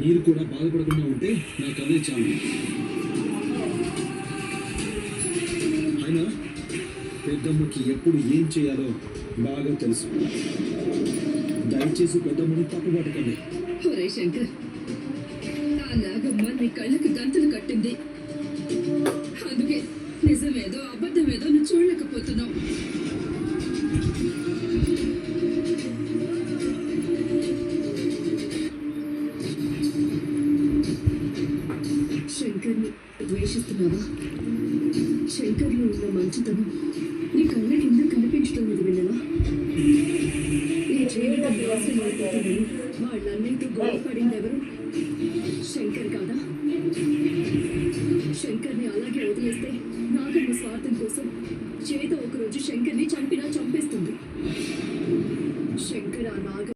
మీరు కూడా బాధపడకుండా ఉంటే నాకు అదే చాలు. అయినా పెద్దమ్మకి ఎప్పుడు ఏం చేయాలో బాగా తెలుసు. దయచేసి పెద్దమ్మని తప్పుపట్టకండి ఒరే శంకర్ ఆ నాగమ్మ నీ కళ్ళకి దంతలు కట్టింది. అందుకే నిజమేదో అబద్ధమేదో నువ్వు చూడలేకపోతున్నావు. శంకర్ని ద్వేషిస్తున్నావా? శంకర్లో ఉన్న మంచితనం నీ కళ్ళ కింద కనిపించడం లేదు వినవా? నీ జీవితం నాశనం అయిపోతుందని వాళ్ళన్నయ్యతో గొడవపడింది ఎవరు శంకర్ కాదా? శంకర్ని అలాగే వదిలేస్తే నాకు స్వార్థం కోసం జీవితం ఒకరోజు శంకర్ని చంపిన